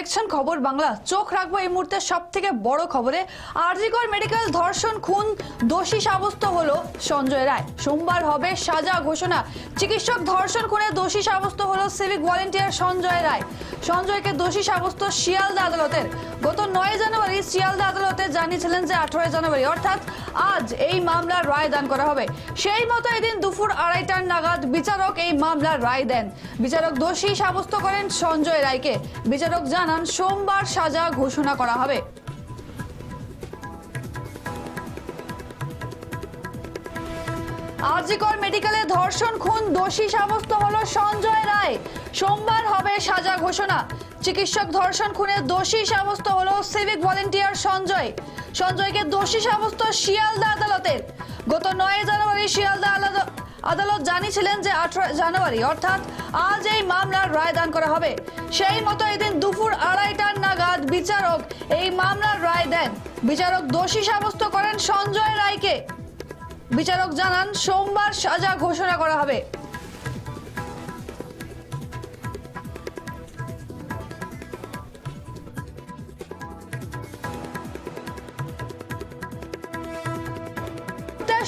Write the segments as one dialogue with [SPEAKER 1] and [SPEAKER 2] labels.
[SPEAKER 1] দীপশিকার আপনারা দেখছেন খবর বাংলা। চোখ রাখব এই মুহূর্তে সব থেকে বড় খবরে। আরজিকর মেডিকেল ধর্ষণ খুন, দোষী সাব্যস্ত হলো সঞ্জয় রায়। সোমবার হবে সাজা ঘোষণা। চিকিৎসক ধর্ষণ খুনে দোষী সাব্যস্ত হলো সিভিক ভলেন্টিয়ার সঞ্জয় রায়। সঞ্জয়কে দোষী সাব্যস্ত শিয়ালদা আদালতের। গত নয় জানুয়ারি শিয়ালদা আদালতে জানিয়েছিলেন যে আঠারোই জানুয়ারি, অর্থাৎ আজ এই মামলার রায় দান করা হবে। সেই মতো এদিন দুপুর আড়াইটার নাগাদ বিচারক এই মামলার রায় দেন। বিচারক দোষী সাব্যস্ত করেন সঞ্জয় রায়কে। বিচারক জানান সোমবার সাজা ঘোষণা করা হবে। আরজিকর মেডিকেলে ধর্ষণ খুন দোষী সাব্যস্ত হলো সঞ্জয় রায়। সোমবার হবে সাজা ঘোষণা। চিকিৎসক ধর্ষণ খুনে দোষী সাব্যস্ত হলো সিভিক ভলেন্টিয়ার সঞ্জয়। সঞ্জয়কে দোষী সাব্যস্ত শিয়ালদা আদালতের গত নয় জানুয়ারি শিয়ালদা আদালত জানিয়েছিলেন যে আঠারো জানুয়ারি, অর্থাৎ আজ এই মামলার রায় দান করা হবে। সেই মতো এদিন দুপুর এই মামলার রায় দেন। বিচারক দোষী সাব্যস্ত করেন সঞ্জয় রায়কে। বিচারক জানান, সোমবার সাজা ঘোষণা করা হবে।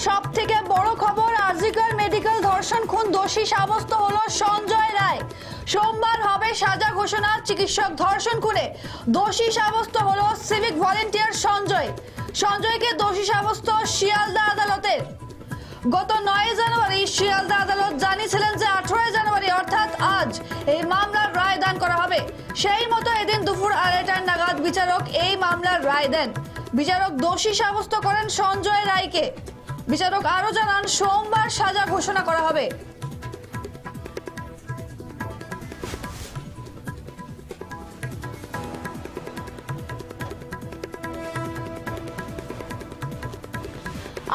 [SPEAKER 1] সব থেকে বড় খবর, আজিকার মেডিকেল ধর্ষণ খুন দোষী সাব্যস্ত হলো সঞ্জয় রায়। সোমবার হবে সাজা ঘোষণা, চিকিৎসক ধর্ষণ করে দোষী সাব্যস্ত হল সিভিক ভলেন্টিয়ার সঞ্জয়। সঞ্জয়কে দোষী সাব্যস্ত শিয়ালদা আদালতের গত নয় জানুয়ারি শিয়ালদা আদালত জানিয়েছিলেন যে আঠারোই জানুয়ারি অর্থাৎ আজ এই মামলার রায় দান করা হবে। সেই মতো এদিন দুপুর আড়াইটার নাগাদ বিচারক এই মামলার রায় দেন। বিচারক দোষী সাব্যস্ত করেন সঞ্জয় রায়কে। বিচারক আরও জানান, সোমবার সাজা ঘোষণা করা হবে।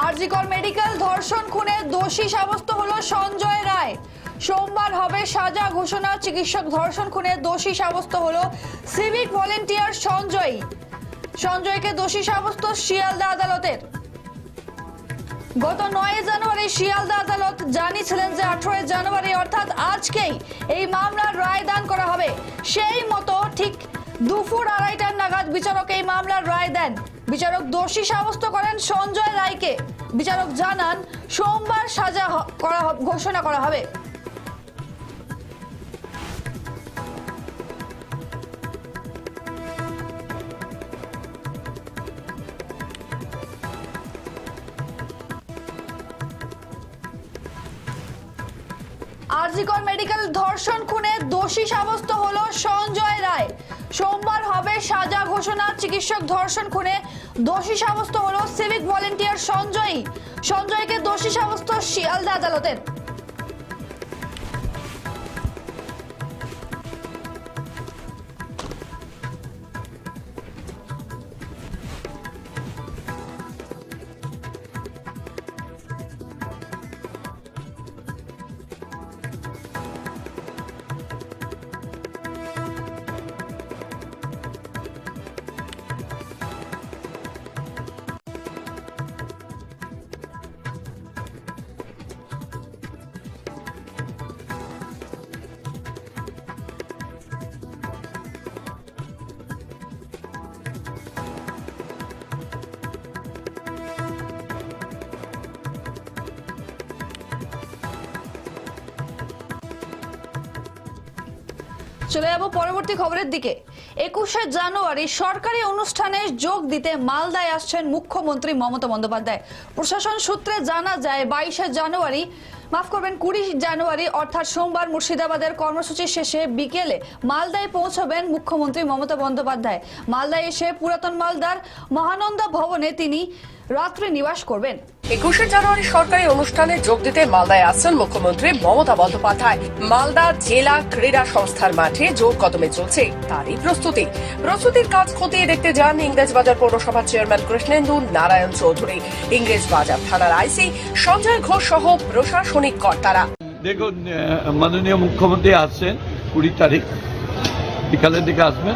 [SPEAKER 1] আরজিকর মেডিকেল ধর্ষণ খুনে দোষী সাব্যস্ত হল সঞ্জয় রায়। সোমবার হবে সাজা ঘোষণা, চিকিৎসক ধর্ষণ খুনে দোষী সাব্যস্ত হল সিভিক ভলেন্টিয়ার সঞ্জয়। সঞ্জয়কে দোষী সাব্যস্ত শিয়ালদা আদালতের। গত নয় জানুয়ারি শিয়ালদা আদালত জানিয়েছিলেন যে আঠারোই জানুয়ারি অর্থাৎ আজকেই এই মামলার রায় দান করা হবে। সেই মতো ঠিক দুপুর আড়াইটার নাগাদ বিচারক এই মামলার রায় দেন। বিচারক দোষী সাব্যস্ত করেন সঞ্জয় রায়কে। বিচারক জানান, সোমবার সাজা করা ঘোষণা করা হবে। আরজিকর মেডিকেল ধর্ষণ খুনে দোষী সাব্যস্ত হলো সঞ্জয় রায়। সোমবার হবে সাজা ঘোষণা। চিকিৎসক ধর্ষণ খুনে দোষী সাব্যস্ত হলো সিভিক ভলেন্টিয়ার সঞ্জয়। সঞ্জয়কে দোষী সাব্যস্ত শিয়ালদা আদালতের। চলে যাব পরবর্তী খবরের দিকে। একুশে জানুয়ারি সরকারি অনুষ্ঠানে যোগ দিতে মালদায় আসছেন মুখ্যমন্ত্রী মমতা বন্দ্যোপাধ্যায়। প্রশাসন সূত্রে জানা যায়, বাইশে জানুয়ারি, মাফ করবেন, কুড়ি জানুয়ারি, অর্থাৎ সোমবার মুর্শিদাবাদের কর্মসূচি শেষে বিকেলে মালদায় পৌঁছবেন মুখ্যমন্ত্রী মমতা বন্দ্যোপাধ্যায়। মালদায় এসে পুরাতন মালদার মহানন্দা ভবনে তিনি রাত্রি নিবাস করবেন।
[SPEAKER 2] একুশে জানুয়ারি সরকারি অনুষ্ঠানে যোগ দিতে মালদায় আসছেন মুখ্যমন্ত্রী মমতা বন্দ্যোপাধ্যায়। মালদা জেলা ক্রীড়া সংস্থার মাঠে জোর কদমে চলছে তারই প্রস্তুতি। প্রস্তুতির কাজ খতিয়ে দেখতে যান ইংরেজবাজার পৌরসভার চেয়ারম্যান কৃষ্ণেন্দু নারায়ণ চৌধুরী। ইংরেজবাজার থানার আইসি সঞ্জয় ঘোষ সহ প্রশাসনিক কর্তারা।
[SPEAKER 3] দেখুন মাননীয় মুখ্যমন্ত্রী আসছেন কুড়ি তারিখ বিকালের দিকে আসবেন।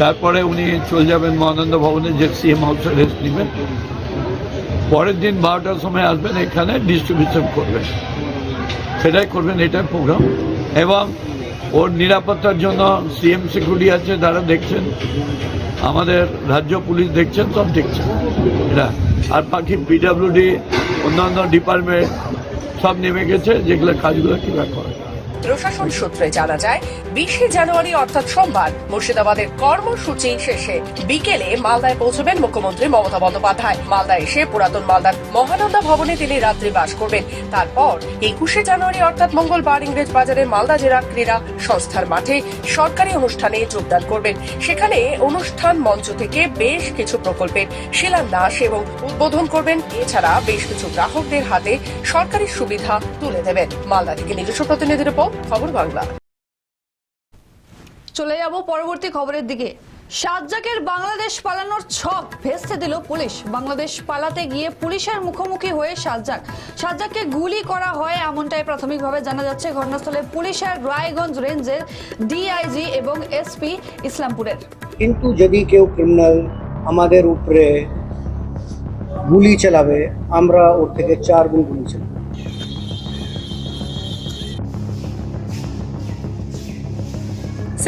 [SPEAKER 3] তারপরে উনি চলে যাবেন মহানন্দ ভবনে যে সিএম হাউসে রেস্ট নেবেন। পরের দিন বারোটার সময় আসবেন এখানে ডিস্ট্রিবিউশন করবেন। সেটাই করবেন, এটাই প্রোগ্রাম এবং ওর নিরাপত্তার জন্য সিএম সিকিউরিটি আছে, তারা দেখছেন। আমাদের রাজ্য পুলিশ দেখছেন, সব দেখছেন। এরা আর বাকি পিডাব্লিউডি অন্যান্য ডিপার্টমেন্ট সব নেমে গেছে, যেগুলো কাজগুলো কীভাবে করে
[SPEAKER 2] প্রশাসন সূত্রে জানা যায়, বিশে জানুয়ারি অর্থাৎ সোমবার মুর্শিদাবাদের কর্মসূচি শেষে বিকেলে মালদায় পৌঁছবেন মুখ্যমন্ত্রী মমতা বন্দ্যোপাধ্যায়। মালদা এসে পুরাতন মালদার মহানন্দা ভবনে তিনি রাত্রি বাস করবেন। তারপর একুশে জানুয়ারি অর্থাৎ মঙ্গলবার ইংরেজ বাজারে মালদা জেলা ক্রীড়া সংস্থার মাঠে সরকারি অনুষ্ঠানে যোগদান করবেন। সেখানে অনুষ্ঠান মঞ্চ থেকে বেশ কিছু প্রকল্পের শিলান্যাস এবং উদ্বোধন করবেন। এছাড়া বেশ কিছু গ্রাহকদের হাতে সরকারি সুবিধা তুলে দেবেন। মালদা থেকে নিজস্ব প্রতিনিধির রিপোর্ট খবর বাংলা।
[SPEAKER 1] চলে যাব পরবর্তী খবরের দিকে। সাজ্জাকের বাংলাদেশ পালানোর ছক ভেস্তে দিল পুলিশ। বাংলাদেশ পালাতে গিয়ে পুলিশের মুখোমুখি হয়ে সাজ্জাক। সাজ্জাককে গুলি করা হয় এমনটাই প্রাথমিকভাবে জানা যাচ্ছে ঘটনাস্থলে পুলিশের রায়গঞ্জ রেঞ্জের ডিআইজি এবং এসপি ইসলামপুরের।
[SPEAKER 4] কিন্তু যদি কেউ ক্রিমিনাল আমাদের উপরে গুলি চালাবে আমরা ওর থেকে চার গুণ গুলি চালাবো।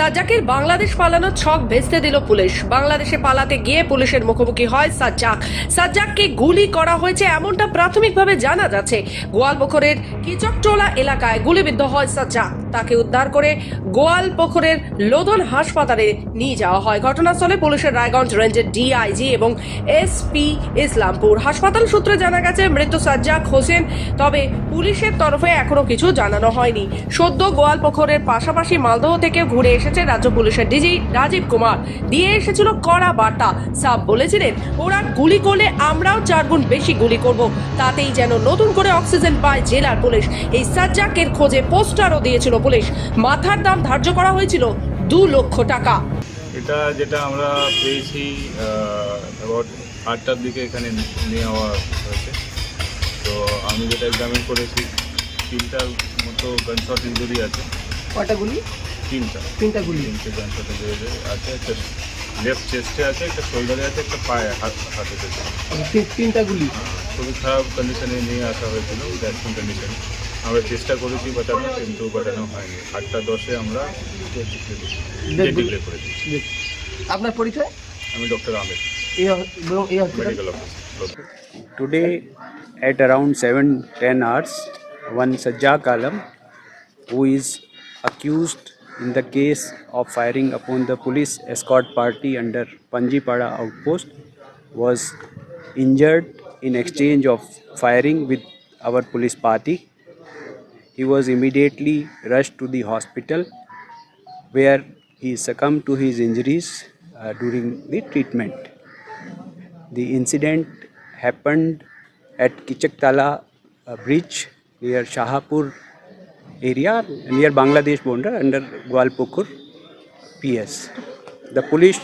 [SPEAKER 2] সাজ্জাকের বাংলাদেশ পালানোর ছক ভেস্তে দিল পুলিশ। বাংলাদেশে পালাতে গিয়ে পুলিশের মুখোমুখি হয় সাজ্জাক। সাজ্জাককে গুলি করা হয়েছে এমনটা প্রাথমিকভাবে জানা যাচ্ছে। গোয়ালপোখরের কিচকটোলা এলাকায় গুলিবিদ্ধ হয় সাজ্জাক। তাকে উদ্ধার করে গোয়ালপোখরের লোধন হাসপাতালে নিয়ে যাওয়া হয়। ঘটনাস্থলে পুলিশের রায়গঞ্জ রেঞ্জের ডিআইজি এবং এসপি ইসলামপুর হাসপাতাল সূত্রে জানা গেছে, মৃত সাজ্জাক হোসেন, তবে পুলিশের তরফে এখনও কিছু জানানো হয়নি। সদ্য গোয়ালপোখরের পাশাপাশি মালদহ থেকে ঘুরে এসেছে রাজ্য পুলিশের ডিজি রাজীব কুমার। দিয়ে এসেছিল কড়া বার্তা। সাব বলেছিলেন ওরা গুলি করলে আমরাও চার গুণ বেশি গুলি করব। তাতেই যেন নতুন করে অক্সিজেন পায় জেলার পুলিশ। এই সাজ্জাকের খোঁজে পোস্টারও দিয়েছিল পুলিশ। মাথার দাম ধার্য করা হয়েছিল দু লক্ষ টাকা।
[SPEAKER 5] এটা যেটা আমরা পেয়েছি অ্যাবাউট আটটার দিকে এখানে নিয়ে যাওয়া হয়েছে। তো আমি যেটা এক্সামিন করেছি তিনটার মতো গানশট ইঞ্জুরি আছে।
[SPEAKER 4] কটা গুলি?
[SPEAKER 5] তিনটা।
[SPEAKER 4] তিনটা গুলি।
[SPEAKER 5] তিনটে গানশট ইঞ্জুরি আছে একটা লেফট চেস্টে আছে একটা শোল্ডারে আছে একটা পায়ে হাত হাতে আছে
[SPEAKER 4] তিনটা গুলি।
[SPEAKER 5] খুবই খারাপ কন্ডিশনে নিয়ে আসা হয়েছিল ভ্যাকসিন কন্ডিশনে আমরা চেষ্টা করেছি বাঁচানোর কিন্তু বাঁচানো হয়নি। আটটা দশে আমরা ডিক্লেয়ার করে দিচ্ছি
[SPEAKER 4] আপনার পরিচয়?
[SPEAKER 5] আমি ডক্টর আহমেদ।
[SPEAKER 4] এই এবং এই hospital
[SPEAKER 5] medical office
[SPEAKER 6] Today at around 7:10 hours, one Sajjak Alam, who is accused in the case of firing upon the police escort party under Panjipada outpost, was injured in exchange of firing with our police party. He was immediately rushed to the hospital where he succumbed to his injuries uh, during the treatment. The incident happened at Kichaktala uh, bridge near Shahapur area near Bangladesh border under Gwalpokur PS. The police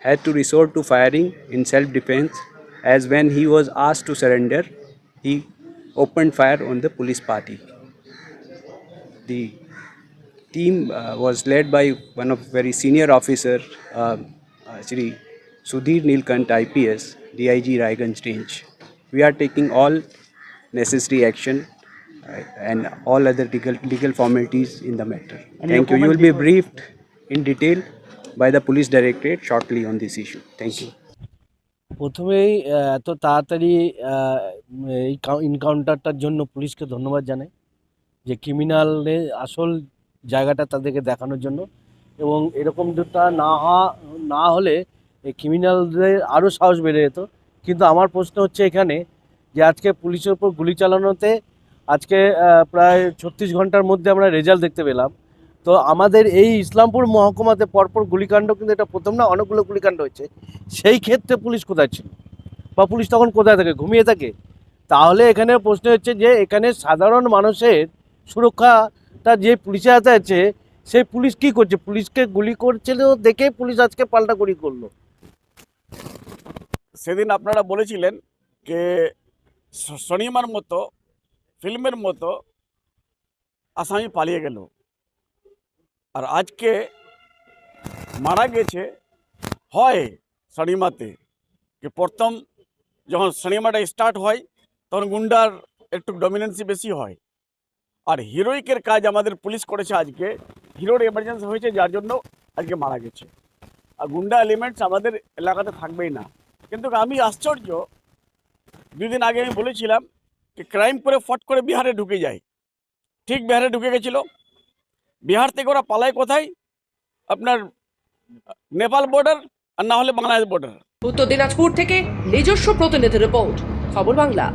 [SPEAKER 6] had to resort to firing in self defense as when he was asked to surrender, he opened fire on the police party. The team uh, was led by one of very senior officer, uh, uh, Shri Sudhir Nilkant IPS, DIG Raiganj Range. We are taking all necessary action and all other legal, legal formalities in the matter. And Thank you. You will be briefed in detail by the police directorate shortly on this issue. Thank you.
[SPEAKER 7] প্রথমেই এত তাড়াতাড়ি এই ইনকাউন্টারটার জন্য পুলিশকে ধন্যবাদ জানাই যে ক্রিমিনালের আসল জায়গাটা তাদেরকে দেখানোর জন্য এবং এরকমটা না হওয়া- না হলে এই ক্রিমিনালদের আরও সাহস বেড়ে যেত কিন্তু আমার প্রশ্ন হচ্ছে এখানে যে আজকে পুলিশের উপর গুলি চালানোতে আজকে প্রায় ছত্রিশ ঘণ্টার মধ্যে আমরা রেজাল্ট দেখতে পেলাম। তো আমাদের এই ইসলামপুর মহকুমাতে পরপর গুলিকাণ্ড কিন্তু এটা প্রথম না, অনেকগুলো গুলিকাণ্ড হয়েছে। সেই ক্ষেত্রে পুলিশ কোথায় ছিল? বা পুলিশ তখন কোথায় থাকে? ঘুমিয়ে থাকে? তাহলে এখানে প্রশ্ন হচ্ছে যে, এখানে সাধারণ মানুষের সুরক্ষাটা যে পুলিশের হাতে আছে, সেই পুলিশ কি করছে? পুলিশকে গুলি করছিল দেখে পুলিশ আজকে পাল্টা গুলি করল।
[SPEAKER 8] সেদিন আপনারা বলেছিলেন যে সিনেমার মতো ফিল্মের মতো আসামি পালিয়ে গেল। আর আজকে মারা গেছে হয় সিনেমাতে, যে প্রথম যখন সিনেমাটা স্টার্ট হয়, তখন গুন্ডার একটু ডমিনেন্সি বেশি হয়। আর হিরোইকের কাজ আমাদের পুলিশ করেছে আজকে। হিরোর এমার্জেন্সি হয়েছে, যার জন্য আজকে মারা গেছে। আর গুন্ডা এলিমেন্টস আমাদের এলাকাতে থাকবেই না। কিন্তু আমি আশ্চর্য, দুদিন আগে আমি বলেছিলাম ক্রাইম করে ফট করে বিহারে ঢুকে যায়। ঠিক বিহারে ঢুকে গেছিল। বিহার থেকে ওরা পালায় কোথায়? আপনার নেপাল বর্ডার আর না হলে বাংলাদেশ বর্ডার
[SPEAKER 2] উত্তর দিনাজপুর থেকে নিজস্ব প্রতিনিধি রিপোর্ট খবর বাংলা।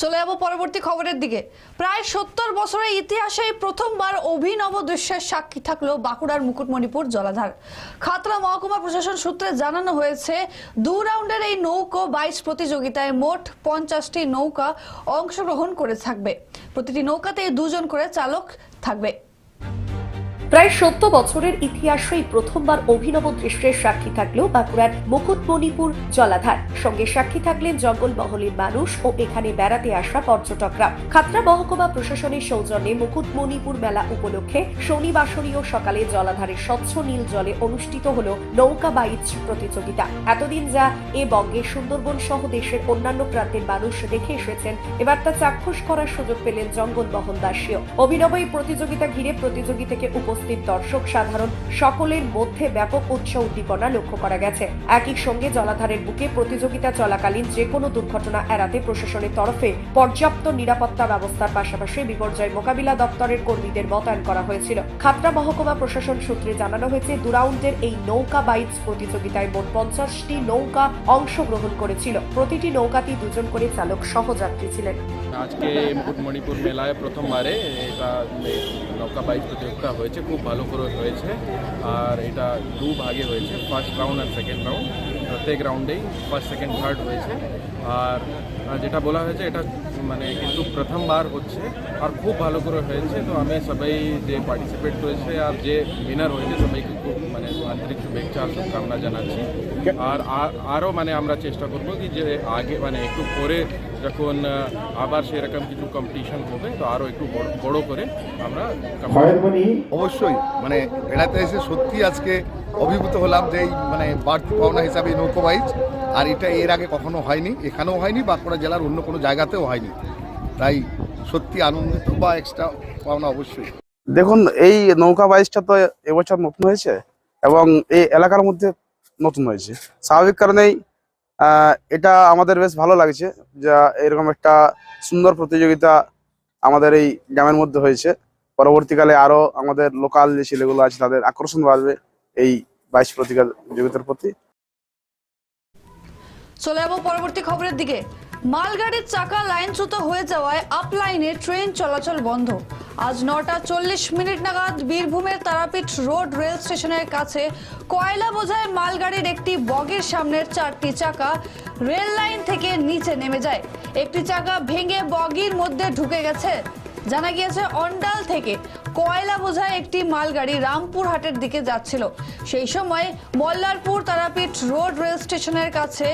[SPEAKER 1] চলে যাব পরবর্তী খবরের দিকে। প্রায় সত্তর বছরের ইতিহাসে প্রথমবার অভিনব দৃশ্যের সাক্ষী থাকল বাঁকুড়ার মুকুটমণিপুর জলাধার। খাতড়া মহকুমা প্রশাসন সূত্রে জানানো হয়েছে, দু রাউন্ডের এই নৌকো বাইশ প্রতিযোগিতায় মোট পঞ্চাশটি নৌকা অংশগ্রহণ করে থাকবে। প্রতিটি নৌকাতে দুজন করে চালক থাকবে।
[SPEAKER 9] প্রায় সত্য বছরের ইতিহাসেই প্রথমবার অভিনব দৃশ্যের সাক্ষী থাকলেও বাঁকুড়ার মুকুটমণিপুর জলাধার। সঙ্গে সাক্ষী থাকলেন জঙ্গলমহলের মানুষ ও এখানে বেড়াতে আসা পর্যটকরা। খাতড়া মহকুমা প্রশাসনের সৌজন্যে মুকুটমণিপুর মেলা উপলক্ষে শনিবাসরীয় সকালে জলাধারের স্বচ্ছ নীল জলে অনুষ্ঠিত হল নৌকা বাইচ প্রতিযোগিতা। এতদিন যা এ বঙ্গে সুন্দরবন সহ দেশের অন্যান্য প্রান্তের মানুষ দেখে এসেছেন, এবার তা চাক্ষুষ করার সুযোগ পেলেন জঙ্গলমহল দাসীয় অভিনব এই প্রতিযোগিতা ঘিরে প্রতিযোগী থেকে উপস্থিত দর্শক সাধারণ সকলের মধ্যে ব্যাপক উৎসাহ উদ্দীপনা লক্ষ্য করা গেছে। একই সঙ্গে জলাধারের বুকে প্রতিযোগিতা চলাকালীন যে কোনো দুর্ঘটনা এড়াতে প্রশাসনের তরফে পর্যাপ্ত নিরাপত্তা ব্যবস্থার পাশাপাশি বিপর্যয় মোকাবিলা দপ্তরের কর্মীদের মোতায়েন করা হয়েছিল। খাতড়া মহকুমা প্রশাসন সূত্রে জানানো হয়েছে, দুরাউন্ডের এই নৌকা বাইচ প্রতিযোগিতায় মোট পঞ্চাশটি নৌকা অংশগ্রহণ করেছিল। প্রতিটি নৌকাতেই দুজন করে চালক সহযাত্রী ছিলেন।
[SPEAKER 10] আজকে মুকুটমণিপুর মেলায় প্রথমবারে এটা নৌকা বাইক প্রতিযোগিতা হয়েছে। খুব ভালো করে হয়েছে। আর এটা দু ভাগে হয়েছে ফার্স্ট রাউন্ড আর সেকেন্ড রাউন্ড প্রত্যেক রাউন্ডেই ফার্স্ট সেকেন্ড থার্ড হয়েছে। আর যেটা বলা হয়েছে, এটা মানে কিন্তু প্রথমবার হচ্ছে আর খুব ভালো করে হয়েছে। তো আমি সবাই যে পার্টিসিপেট করেছে আর যে উইনার হয়েছে সবাইকে খুব মানে আন্তরিক শুভেচ্ছা আর শুভকামনা জানাচ্ছি। আর আর- আরও মানে আমরা চেষ্টা করব কি যে আগে মানে একটু পরে যখন আবার সেরকম কিছু কম্পিটিশন হবে তো আরও একটু বড় বড় করে আমরা
[SPEAKER 11] অবশ্যই মানে বেড়াতে এসে সত্যি আজকে অভিভূত হলাম যে এই মানে বাড়তি পাওনা হিসাবে নৌকো বাইচ আর এটা এর আগে কখনো হয়নি, এখানেও হয়নি, বাঁকুড়া জেলার অন্য কোনো জায়গাতেও হয়নি। তাই সত্যি আনন্দিত বা এক্সট্রা পাওনা অবশ্যই।
[SPEAKER 12] দেখুন, এই নৌকা বাইচটা তো এবছর নতুন হয়েছে এবং এই এলাকার মধ্যে নতুন হয়েছে। স্বাভাবিক কারণেই এটা আমাদের বেশ ভালো লাগছে যা এরকম একটা সুন্দর প্রতিযোগিতা আমাদের এই গ্রামের মধ্যে হয়েছে। পরবর্তীকালে আরও আমাদের লোকাল যে ছেলেগুলো আছে, তাদের আকর্ষণ বাড়বে এই বাইশ প্রতিযোগিতার প্রতি।
[SPEAKER 1] চলে যাব পরবর্তী খবরের দিকে। মালগাড়ির চাকা লাইনচ্যুত হয়ে যাওয়ায় আপ লাইনে ট্রেন চলাচল বন্ধ। আজ নটা চল্লিশ মিনিট নাগাদ বীরভূমের তারাপীঠ রোড রেল স্টেশনের কাছে কয়লা বোঝায় মালগাড়ির একটি বগের সামনের চারটি চাকা রেল লাইন থেকে নিচে নেমে যায়। একটি চাকা ভেঙে বগির মধ্যে ঢুকে গেছে। জানা গিয়েছে, অন্ডাল থেকে কয়লা বোঝায় একটি মালগাড়ি রামপুরহাটের দিকে যাচ্ছিল। সেই সময় মল্লারপুর তারাপীঠ রোড রেল স্টেশনের কাছে,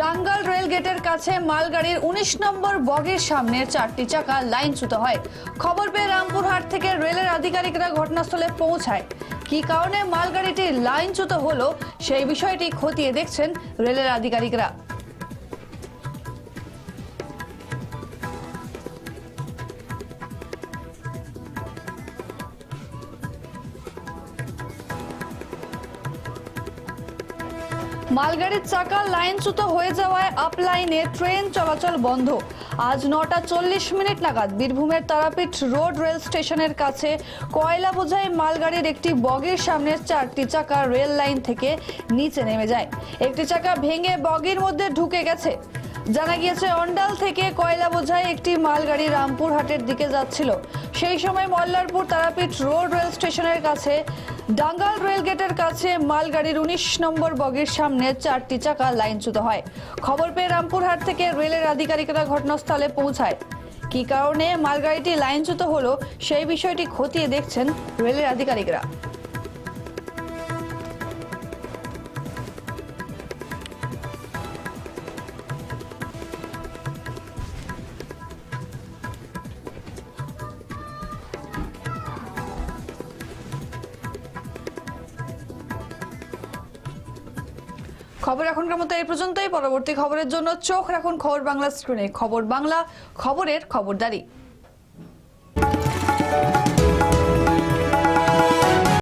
[SPEAKER 1] ডাঙ্গাল রেল গেটের কাছে মালগাড়ির উনিশ নম্বর বগের সামনে চারটি চাকা লাইনচ্যুত হয়। খবর পেয়ে রামপুরহাট থেকে রেলের আধিকারিকরা ঘটনাস্থলে পৌঁছায়। কী কারণে মালগাড়িটি লাইনচ্যুত হলো, সেই বিষয়টি খতিয়ে দেখছেন রেলের আধিকারিকরা। মালগাড়ির চাকা লাইনচ্যুত হয়ে যাওয়ায় আপলাইনে ট্রেন চলাচল বন্ধ। আজ নটা চল্লিশ মিনিট নাগাদ বীরভূমের তারাপীঠ রোড রেল স্টেশনের কাছে কয়লা বোঝাই মালগাড়ির একটি বগির সামনের চারটি চাকা রেল লাইন থেকে নিচে নেমে যায়। একটি চাকা ভেঙে বগির মধ্যে ঢুকে গেছে। জানা গিয়েছে, অন্ডাল থেকে কয়লা বোঝাই একটি মালগাড়ি রামপুরহাটের দিকে যাচ্ছিল। সেই সময় মল্লারপুর তারাপীঠ রোড রেল স্টেশনের কাছে, ডাঙ্গাল রেল গেটের কাছে মালগাড়ির উনিশ নম্বর বগির সামনে চারটি চাকা লাইনচ্যুত হয়। খবর পেয়ে রামপুরহাট থেকে রেলের আধিকারিকরা ঘটনাস্থলে পৌঁছায়। কি কারণে মালগাড়িটি লাইনচ্যুত হলো সেই বিষয়টি খতিয়ে দেখছেন রেলের আধিকারিকরা। খবর এখনকার মতো এই পর্যন্তই। পরবর্তী খবরের জন্য চোখ রাখুন খবর বাংলা স্ক্রিনে। খবর বাংলা, খবরের খবরদারি।